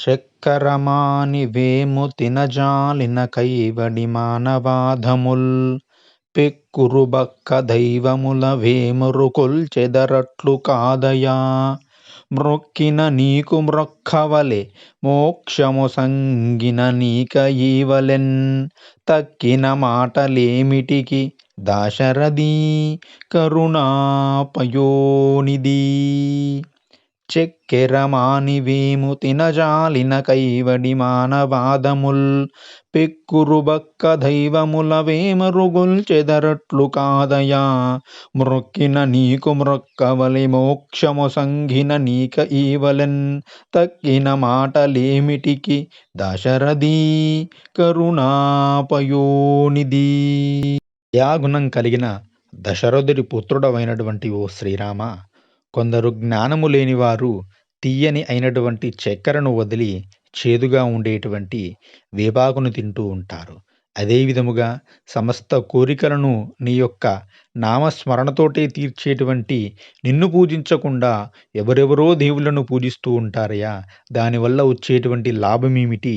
చక్కరమాని వేము తినజాలిన కైవడి మానవాధముల్. పిక్కురుబక్క దైవముల వేమురు కొల్చెదరట్లు కాదయా. మ్రొక్కిన నీకు మ్రొక్కవలె మోక్షము సంగిన నీక ఈవలెన్. తక్కిన మాటలేమిటికి దాశరథీ కరుణాపయోనిధి. చెక్కెర మానివేము తినజాలిన కైవడి మానవాదముల్ పెక్కురుబక్క దైవముల వేమరుగొల్చెదరట్లు కాదయా మ్రొక్కిన నీకు మ్రొక్కవలె మోక్షము సంఘిన నీక ఈవలెన్ తక్కిన మాటలేమిటికి దశరథీ కరుణాపయోనిధి. దయాగుణం కలిగిన దశరథుడి పుత్రుడవైనటువంటి ఓ శ్రీరామ కొందరు జ్ఞానము లేనివారు తీయని అయినటువంటి చక్కెరను వదిలి చేదుగా ఉండేటువంటి వేపాకును తింటూ ఉంటారు. అదే విధముగా సమస్త కోరికలను నీ యొక్క నామస్మరణతోటే తీర్చేటువంటి నిన్ను పూజించకుండా ఎవరెవరో దేవులను పూజిస్తూ ఉంటారయా దానివల్ల వచ్చేటువంటి లాభమేమిటి?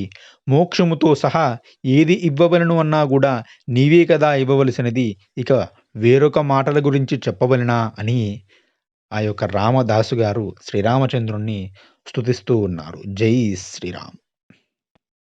మోక్షముతో సహా ఏది ఇవ్వవలను అన్నా కూడా నీవే కదా ఇవ్వవలసినది. ఇక వేరొక మాటల గురించి చెప్పవలనా అని ఆ యొక్క రామదాసు గారు శ్రీరామచంద్రుణ్ణి స్తుతిస్తూ ఉన్నారు. జై శ్రీరామ్.